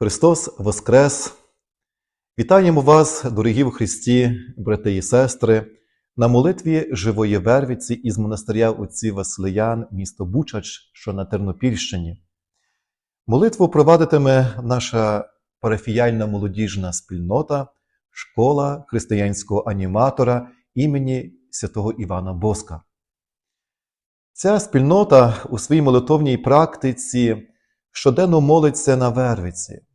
Христос Воскрес! Вітаємо вас, дорогі в Христі, брати і сестри, на молитві живої Вервиці із монастиря отців Василиян, місто Бучач, що на Тернопільщині. Молитву провадитиме наша парафіяльна молодіжна спільнота, школа християнського аніматора імені святого Івана Боска. Ця спільнота у своїй молитовній практиці щоденно молиться на Вервиці.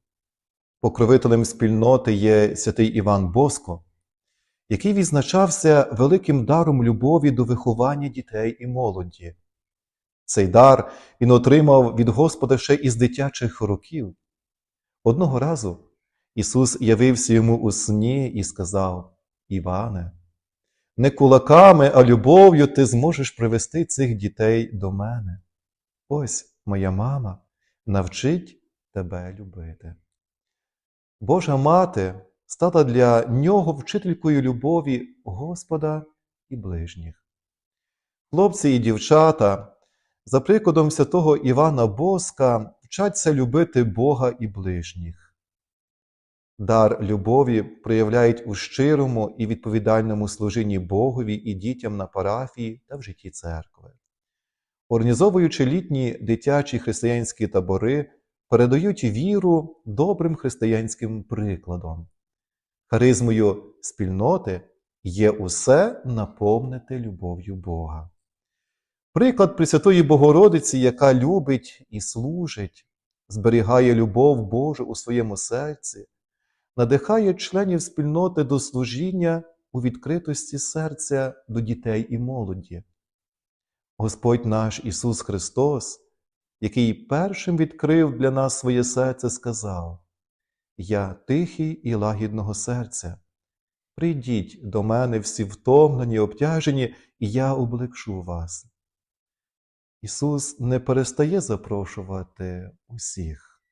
Покровителем спільноти є святий Іван Боско, який відзначався великим даром любові до виховання дітей і молоді. Цей дар він отримав від Господа ще із дитячих років. Одного разу Ісус явився йому у сні і сказав: Іване, не кулаками, а любов'ю ти зможеш привести цих дітей до мене. Ось моя мама навчить тебе любити. Божа мати стала для нього вчителькою любові Господа і ближніх. Хлопці і дівчата, за прикладом святого Івана Боска, вчаться любити Бога і ближніх. Дар любові проявляють у щирому і відповідальному служінні Богові і дітям на парафії та в житті церкви. Організовуючи літні дитячі християнські табори, передають віру добрим християнським прикладом. Харизмою спільноти є усе наповнити любов'ю Бога. Приклад Пресвятої Богородиці, яка любить і служить, зберігає любов Божу у своєму серці, надихає членів спільноти до служіння у відкритості серця до дітей і молоді. Господь наш Ісус Христос, який першим відкрив для нас своє серце, сказав: Я тихий і лагідного серця. Прийдіть до мене всі втомлені, обтяжені, і я облегшу вас. Ісус не перестає запрошувати усіх,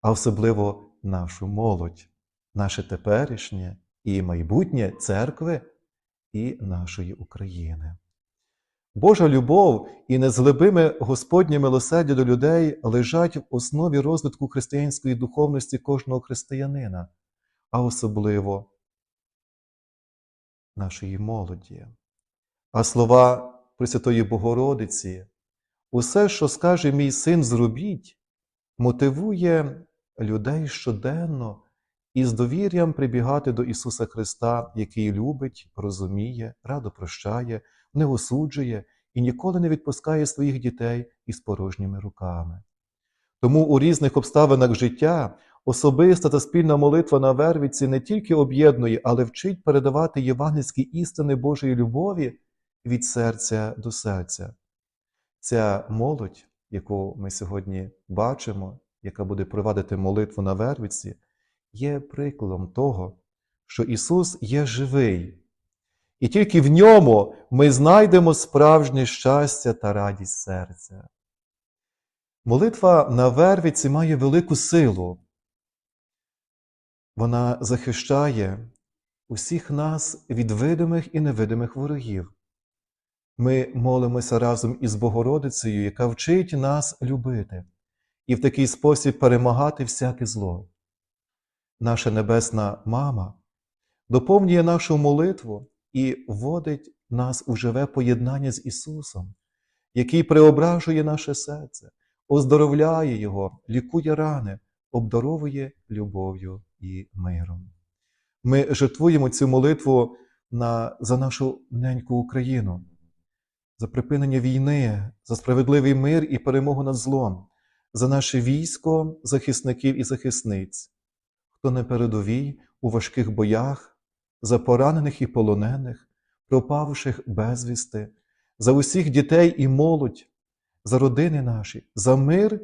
а особливо нашу молодь, наше теперішнє і майбутнє церкви і нашої України. Божа любов і незглибиме Господнє милосердя до людей лежать в основі розвитку християнської духовності кожного християнина, а особливо нашої молоді. А слова Пресвятої Богородиці, усе, що скаже мій син, зробіть, мотивує людей щоденно із довір'ям прибігати до Ісуса Христа, який любить, розуміє, радо прощає, не осуджує і ніколи не відпускає своїх дітей із порожніми руками. Тому у різних обставинах життя особиста та спільна молитва на Вервіці не тільки об'єднує, але вчить передавати євангельські істини Божої любові від серця до серця. Ця молодь, яку ми сьогодні бачимо, яка буде провадити молитву на Вервіці, є прикладом того, що Ісус є живий, і тільки в ньому ми знайдемо справжнє щастя та радість серця. Молитва на Вервіці має велику силу. Вона захищає усіх нас від видимих і невидимих ворогів. Ми молимося разом із Богородицею, яка вчить нас любити і в такий спосіб перемагати всяке зло. Наша Небесна Мама доповнює нашу молитву і вводить нас у живе поєднання з Ісусом, який преображує наше серце, оздоровляє Його, лікує рани, обдаровує любов'ю і миром. Ми жертвуємо цю молитву на, за нашу неньку Україну, за припинення війни, за справедливий мир і перемогу над злом, за наше військо, захисників і захисниць, хто на передовій у важких боях за поранених і полонених, пропавших безвісти, за усіх дітей і молодь, за родини наші, за мир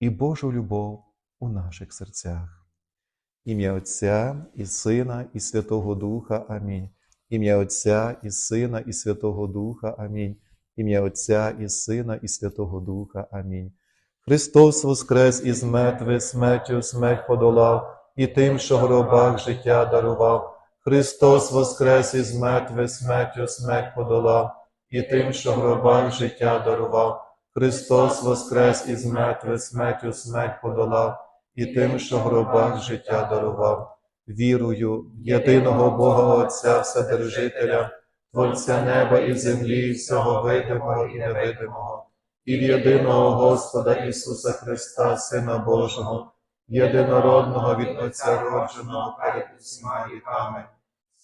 і Божу любов у наших серцях. Ім'я Отця і Сина, і Святого Духа. Амінь. Ім'я Отця і Сина, і Святого Духа. Амінь. Ім'я Отця і Сина, і Святого Духа. Амінь. Христос воскрес із мертвих смертю смерть подолав, і тим, що гробах життя дарував. Христос воскрес із мертвих смертю смерть подолав, і тим, що в гробах життя дарував. Христос воскрес із мертвих смертю смерть подолав, і тим, що в гробах життя дарував. Вірую в єдиного Бога Отця Вседержителя, Творця неба і землі, всього видимого і невидимого, і в єдиного Господа Ісуса Христа, Сина Божого, єдинородного від Отця родженого перед усіма віками,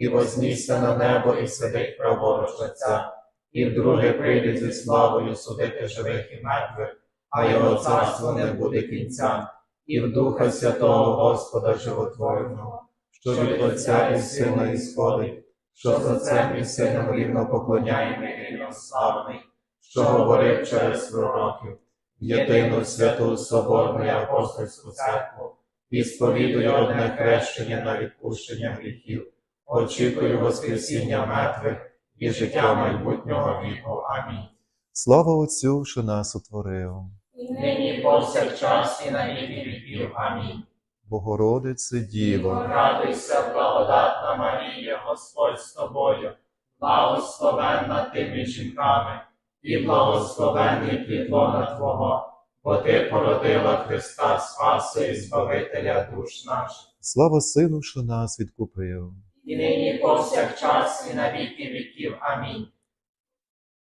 і вознісся на небо, і сидить праворуч Отця, і вдруге прийде зі славою судити живих і мертвих, а його царство не буде кінця, і в Духа Святого Господа Животворного, що від Отця і Сина ісходить, що з Отцем і Сином рівно поклоняємо і славний, що говорив через пророків, єдину святу соборну і апостольську церкву, і сповідую одне хрещення на відпущення гріхів, очікую Воскресіння мертвих і життя майбутнього віку. Амінь. Слава Отцю, що нас утворив, і нині повсякчас і на віки віків. Амінь. Богородице Діво, Радуйся, благодатна Марія, Господь з тобою, благословенна ти між жінками, і благословенний плід Твого, бо ти породила Христа Спаса і Збавителя душ наших. слава Сину, що нас відкупив. І нині повсякчас і на віки віків. Амінь.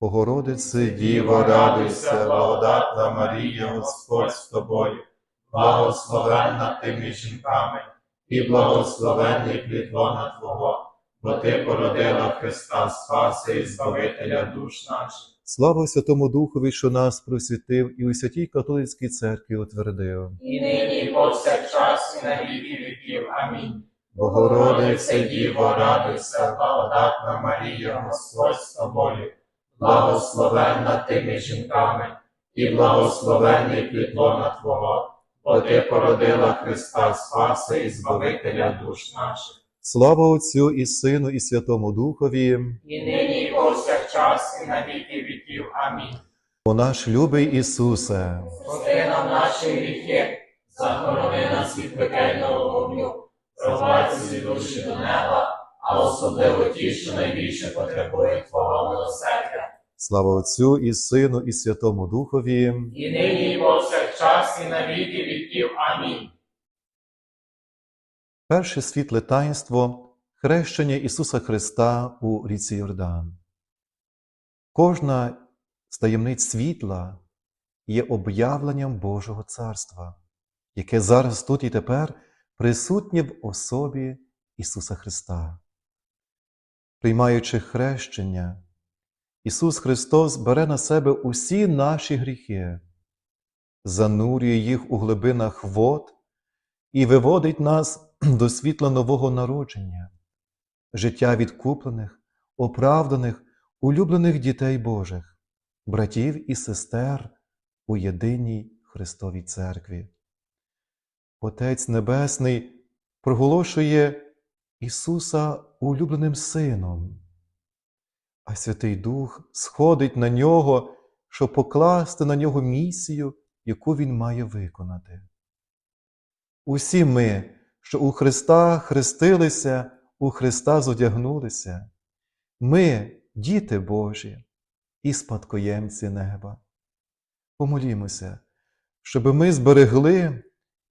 Богородице Діво, радуйся, благодатна Марія, Господь з тобою, благословенна ти між жінками, і благословенний плід лона Твого, бо ти породила Христа Спаса і Збавителя душ наших. Слава Святому Духові, що нас просвітив і у святій католицькій церкві утвердив. І нині повсякчас і на віки віків. Амінь. Богородице Діво, радуйся, благодатна Марія, Господь з тобою, благословенна ти між жінками, і благословенний плідлона Твого, бо ти породила Христа Спаса і Збавителя душ наших. Слава Отцю і Сину, і Святому Духові, І нині і повсякчас і на віки віків. Амінь. о наш любий Ісусе, Прости нам наші гріхи, захорони нас від пекельного вогню, провадь душі до неба, а особливо ті, що найбільше потребують Твого милосердя. слава Отцю і Сину, і Святому Духові. І нині повсякчас і на віки віків. Амінь. Перше світле таїнство хрещення Ісуса Христа у ріці Йордан. Кожна з таємниць світла є об'явленням Божого Царства, яке зараз тут і тепер присутнє в особі Ісуса Христа. Приймаючи хрещення, Ісус Христос бере на себе усі наші гріхи, занурює їх у глибинах вод і виводить нас до світла нового народження, життя відкуплених, оправданих, улюблених дітей Божих, братів і сестер у єдиній Христовій Церкві. Отець Небесний проголошує Ісуса улюбленим Сином, а Святий Дух сходить на нього, щоб покласти на нього місію, яку Він має виконати. Усі ми, що у Христа хрестилися, у Христа зодягнулися, ми, діти Божі і спадкоємці неба. Помолімося, щоб ми зберегли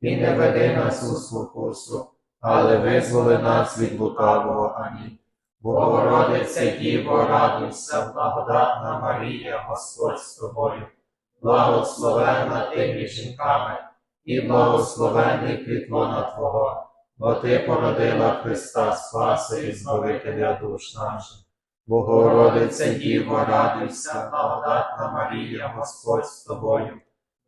і не веди нас у спокусу, але визволи нас від лукавого. Амінь. Богородице Діво, радуйся, благодатна Марія, Господь з тобою, благословенна ти між жінками, і благословенний плід Твого, бо ти породила Христа Спаси і Збавителя душ наших. Богородице Діво, радуйся, благодатна Марія, Господь з тобою,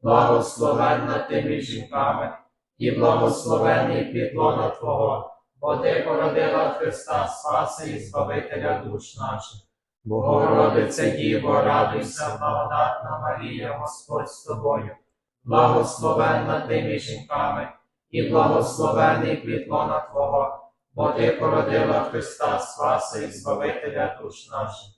благословенна ти жінками, і благословений підлона Твого, бо ти породила Христа Спаси і Збавителя душ наших. Богородице Діво, радуйся, благодатна Марія, Господь з тобою, благословенна ти між жінками, і благословений підлона Твого, бо ти породила Христа Спаси і Збавителя душ наших.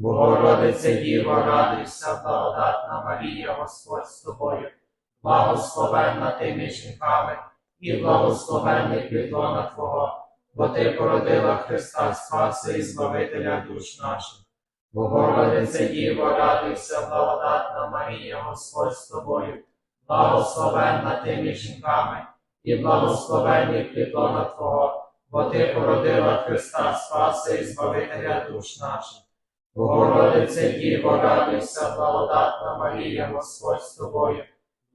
Богородице Діво, радуйся, благодатна Марія, Господь з тобою, благословенна ти між жінками, і благословений підлона Твого, бо ти породила Христа Спаси і Збавителя душ наших. Богородице Діво, радуйся, благодатна Марія, Господь з тобою, благословенна ти між жінками, і благословений підлона Твого, бо ти породила Христа Спаси і Збавителя душ наших. Богородице Діво, радуйся, благодатна Марія, Господь з тобою,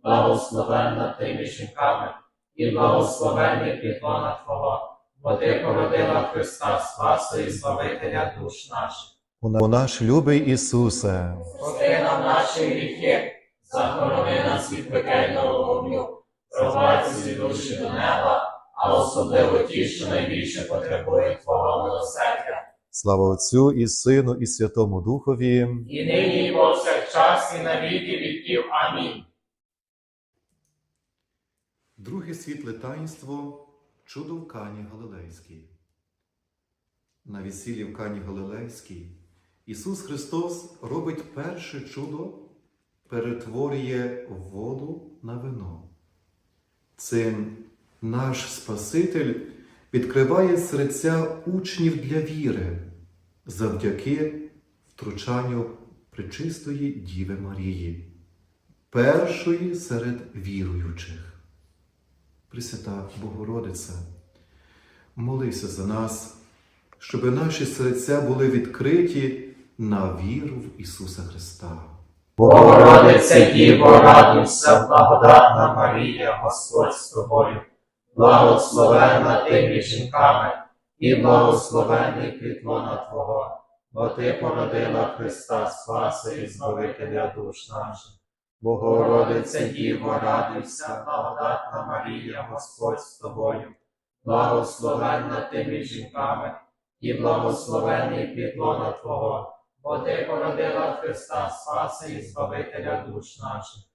благословенна ти між жінками, і благословений підлона Твого, бо ти породила Христа Спаси і Збавителя душ наших. У наш любий Ісусе, Прости нам наші гріхи, захорони нас від пекельного вогню, провадь всі душі до неба, а особливо ті, що найбільше потребують Твого милосердя. Слава Отцю і Сину, і Святому Духові. І нині, і повсякчас, і на віки віків. Амінь. Друге світле таїнство чудо в Кані Галилейській. На весіллі в Кані Галилейській Ісус Христос робить перше чудо, перетворює воду на вино. Цим наш Спаситель відкриває серця учнів для віри завдяки втручанню пречистої Діви Марії, першої серед віруючих. Пресвята Богородице, молися за нас, щоб наші серця були відкриті на віру в Ісуса Христа. Богородице Діво, радуйся, благодатна Марія, Господь з тобою, благословенна ти між жінками, і благословений підлона Твого, бо ти породила Христа Спаси і Збавителя душ наших. Богородице Діво, радуйся, благодатна Марія, Господь з тобою, благословенна ти між жінками, і благословений підлона Твого, бо ти породила Христа Спаси і Збавителя душ наших.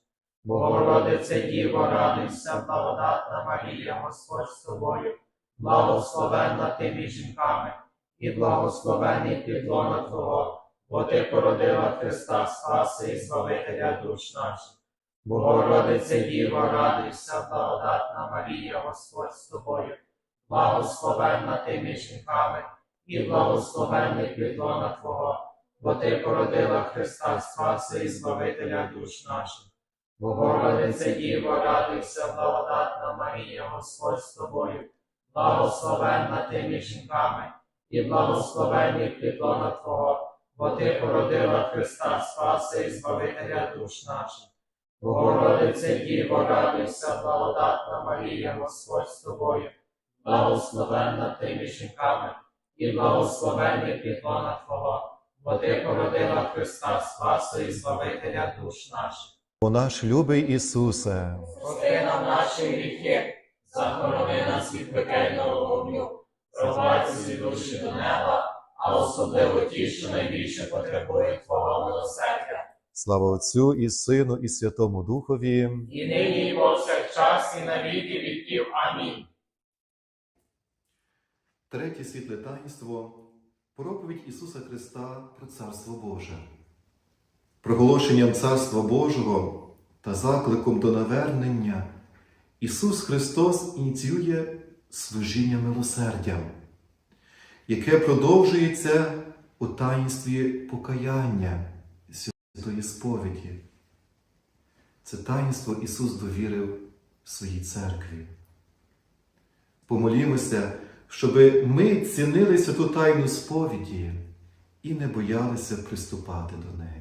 Богородице Діво, радуйся, благодатна Марія, Господь з тобою, благословенна ти між жінками, і благословений підлона Твого, бо Ти породила Христа Спаси і Збавителя душ наших. Богородице Діво, радуйся, благодатна Марія, Господь з тобою, благословенна ти між жінками, і благословений підлона Твого, бо Ти породила Христа Спаси і Збавителя душ наших. Богородице Діво, радуйся, благодатна Марія, Господь з тобою, благословенна ти між жінками, і благословений підлона Твого, бо Ти породила Христа Спаси і Збавителя душ наших. Богородице Діво, радуйся, благодатна Марія, Господь з тобою, благословенна ти між жінками, і благословений підлона Твого, бо Ти породила Христа Спаси і Збавителя душ наших. О наш любий Ісусе, Прости нам наші гріхи, захорони нас від пекельного вогню, провадь всі душі до неба, а особливо ті, що найбільше потребують Твого милосердя. слава Отцю і Сину, і Святому Духові. І нині, і повсякчас, і на віки віків. Амінь. Третє світле таїнство проповідь Ісуса Христа про Царство Боже. Проголошенням Царства Божого та закликом до навернення Ісус Христос ініціює служіння милосердям, яке продовжується у таїнстві покаяння святої сповіді. Це таїнство Ісус довірив своїй церкві. Помолімося, щоб ми цінили святу тайну сповіді і не боялися приступати до неї.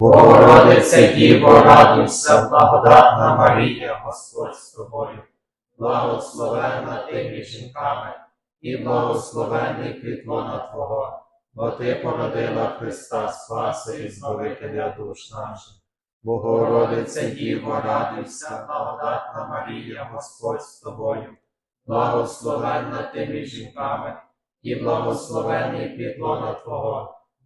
Богородице Діво, радуйся, благодатна Марія, Господь з тобою, благословенна ти між жінками, і благословенний плітлона Твого, бо Ти породила Христа Спаси і Збавителя душ наших. Богородице Діво, радуйся, благодатна Марія, Господь з тобою, благословенна ти між жінками, і благословенний плітлона Твого,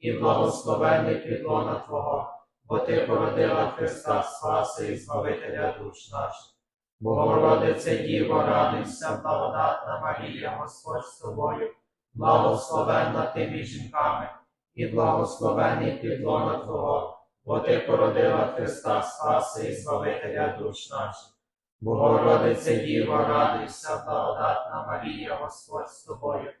і благословений підлона Твого, бо Ти породила Христа Спаси і Збавителя душ наших. Богородице Діво, радуйся, благодатна Марія, Господь з тобою, благословенна ти між жінками, і благословений підлона Твого, бо Ти породила Христа Спаси і Збавителя душ наших. Богородице Діво, радуйся, благодатна Марія, Господь з тобою,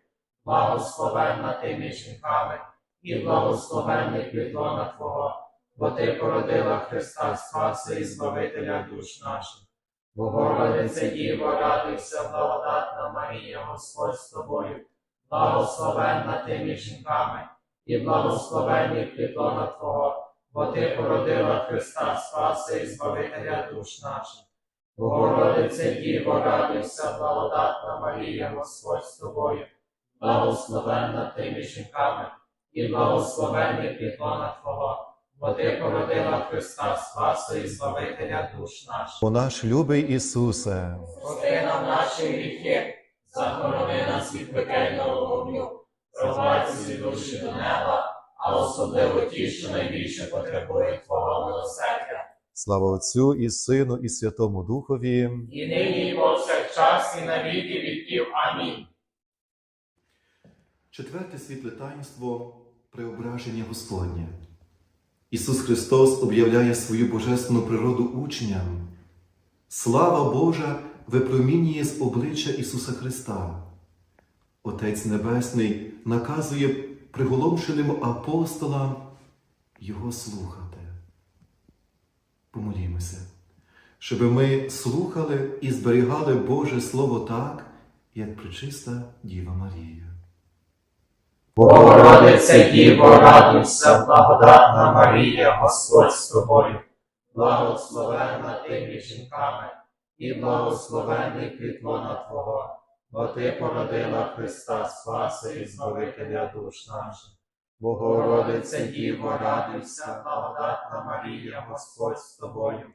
благословенна ти між жінками, і благословенний підлона Твого, бо Ти породила Христа Спаси і Збавителя душ наших. Богородице Діво, радуйся, благодатна Марія, Господь з тобою, благословенна ти між жінками, і благословенний підлона Твого, бо Ти породила Христа Спаси і Збавителя душ наших. Богородице Діво, радуйся, благодатна Марія, Господь з тобою, благословенна ти між жінками, і благословенний підлона Твого, бо Ти породила Христа Спаси і Збавителя душ наших. О наш любий Ісусе, Прости нам наші гріхи, захорони нас від пекельного вогню, провадь всі душі до неба, а особливо ті, що найбільше потребують Твого милосердя. слава Отцю і Сину, і Святому Духові. І нині, і повсякчас, і на віки віків. Амінь. Четверте світле таїнство преображення Господнє. Ісус Христос об'являє свою божественну природу учням. Слава Божа випромінює з обличчя Ісуса Христа. Отець Небесний наказує приголомшеним апостолам Його слухати. Помолімося, щоб ми слухали і зберігали Боже Слово так, як причиста Діва Марія. Богородице Діво, радуйся, благодатна Марія, Господь з тобою, благословенна ти між жінками, і благословенний плід Твого, бо Ти породила Христа Спаси і Збавителя душ наших. Богородице Діво, радуйся, благодатна Марія, Господь з тобою,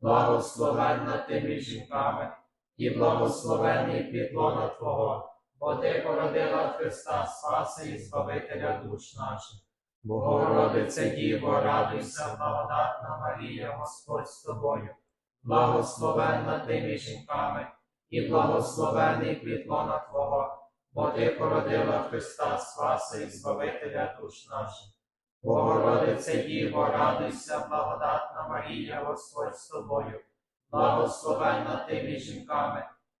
благословенна ти між жінками, і благословенний плід Твого, бо Ти породила Христа Спаси і Збавителя душ наших. Богородице Діво, радуйся, благодатна Марія, Господь з тобою, благословенна ти між жінками, і благословений плід Твого, бо Ти породила Христа Спаси і Збавителя душ наших. Богородице Діво, радуйся, благодатна Марія, Господь з тобою, благословенна ти між жінками,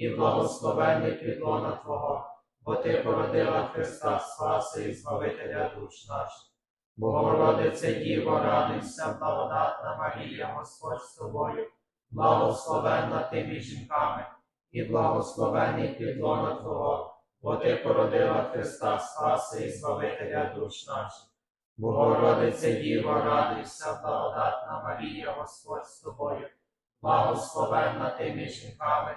і благословений плід лона Твого, бо Ти породила Христа Спаси і Збавителя душ наших. Богородице Діво, радуйся, благодатна Марія, Господь з тобою, благословенна ти між жінками, і благословений плід лона Твого, бо Ти породила Христа Спаси і Збавителя душ наших. Богородице Діво, радуйся, благодатна Марія, Господь з тобою, благословенна ти між жінками,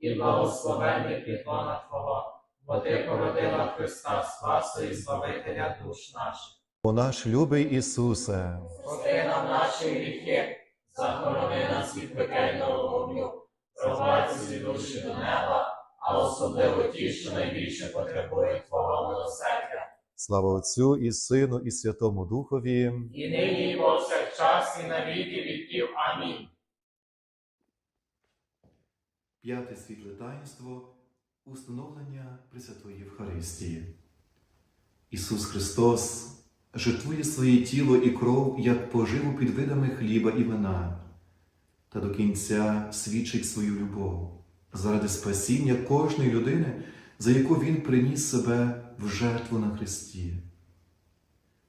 і благословенний плід лона Твого, бо Ти породила Христа Спаси і Збавителя душ наших. О наш любий Ісусе, Прости нам наші гріхи, захорони нас від пекельного вогню, провадь всі душі до неба, а особливо ті, що найбільше потребують Твого милосердя. слава Отцю і Сину, і Святому Духові. І нині, і повсякчас, і на віки віків. Амінь. П'яте світле таїнство установлення Пресвятої Євхаристії. Ісус Христос жертвує своє тіло і кров як поживу під видами хліба і вина, та до кінця свідчить свою любов заради спасіння кожної людини, за яку Він приніс себе в жертву на Христі.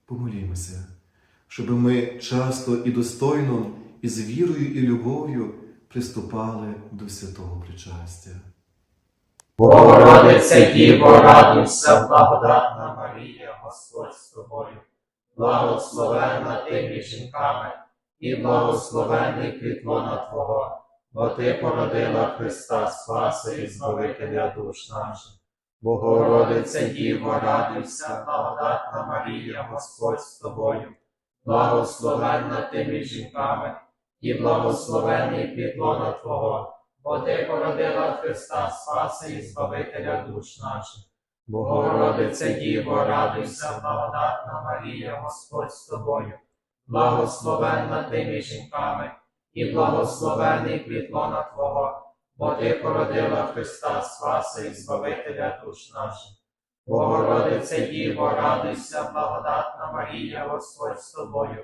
Помолімося, щоб ми часто і достойно, і з вірою і любов'ю приступали до святого причастя. Богородице Діво, радуйся, благодатна Марія, Господь з тобою, благословенна ти між жінками, і благословенний плід Твого, бо Ти породила Христа Спаси і Збавителя душ наших. Богородице Діво, радуйся, благодатна Марія, Господь з тобою, благословенна ти між жінками, і благословенний плід лона Твого, бо Ти породила Христа Спаси і Збавителя душ наших. Богородице Діво, радуйся, благодатна Марія, Господь з тобою, благословенна ти між жінками, і благословений плід лона Твого, бо Ти породила Христа Спаси і Збавителя душ наших. Богородице Діво, радуйся, благодатна Марія, Господь з тобою,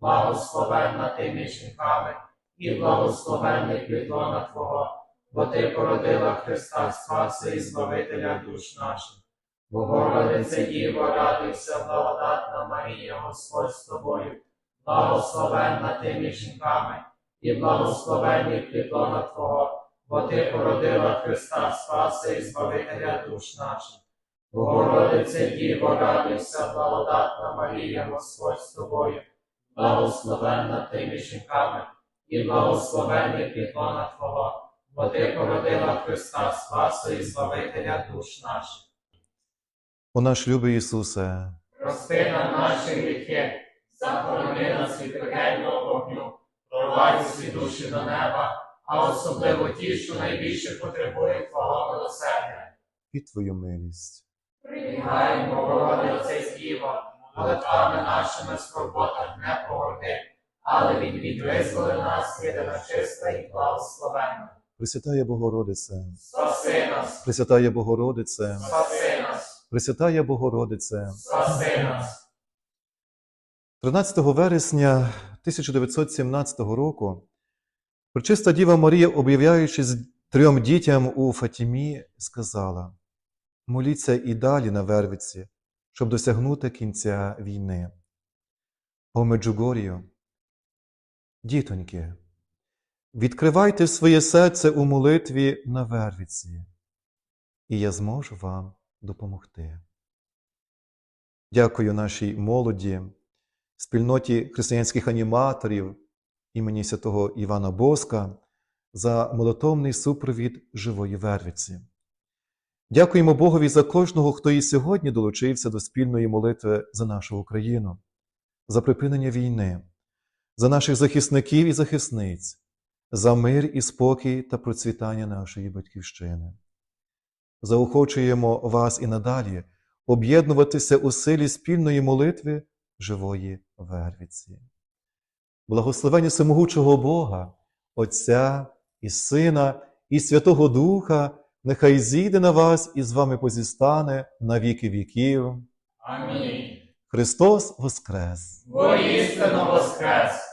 благословенна ти між жінками, і благословенний підлона Твого, бо ти породила Христа Спаси і Збавителя душ наших. Богородице Діво, радуйся, благодатна Марія, Господь з тобою, благословенна ти між жінками, і благословенний підлона Твого, бо ти породила Христа Спаси і Збавителя душ наших. Богородице Діво, радуйся, благодатна Марія, Господь з тобою, благословенна ти між жінками, і благословенний підлона Твого, бо ти породила Христа Спаси і Збавителя душ наших. О наш любий Ісусе, Прости нам наші гріхи, захорони нас від пекельного вогню, провадь усі душі до неба, а особливо ті, що найбільше потребують Твого милосердя. під Твою милість. Прибігаємо, Богородице з Діво, молитвами нашими скорботах не погорди, але від бід визволи нас, єдина чиста і благословенна. Пресвятая Богородице, Спаси нас, Пресвятая Богородице, спаси нас, Пресвятая Богородице. спаси нас. 13 вересня 1917 року Пречиста Діва Марія, об'являючись трьом дітям у Фатімі, сказала: Моліться і далі на Вервиці, щоб досягнути кінця війни. О Меджугорію, дітоньки, відкривайте своє серце у молитві на Вервиці, і я зможу вам допомогти. Дякую нашій молоді, спільноті християнських аніматорів імені святого Івана Боска за молитовний супровід живої Вервиці. Дякуємо Богові за кожного, хто і сьогодні долучився до спільної молитви за нашу Україну, за припинення війни, за наших захисників і захисниць, за мир і спокій та процвітання нашої батьківщини. Заохочуємо вас і надалі об'єднуватися у силі спільної молитви живої Вервиці. Благословення всемогучого Бога, Отця і Сина, і Святого Духа, нехай зійде на вас і з вами позістане на віки віків. Амінь. Христос Воскрес! Воістину воскрес!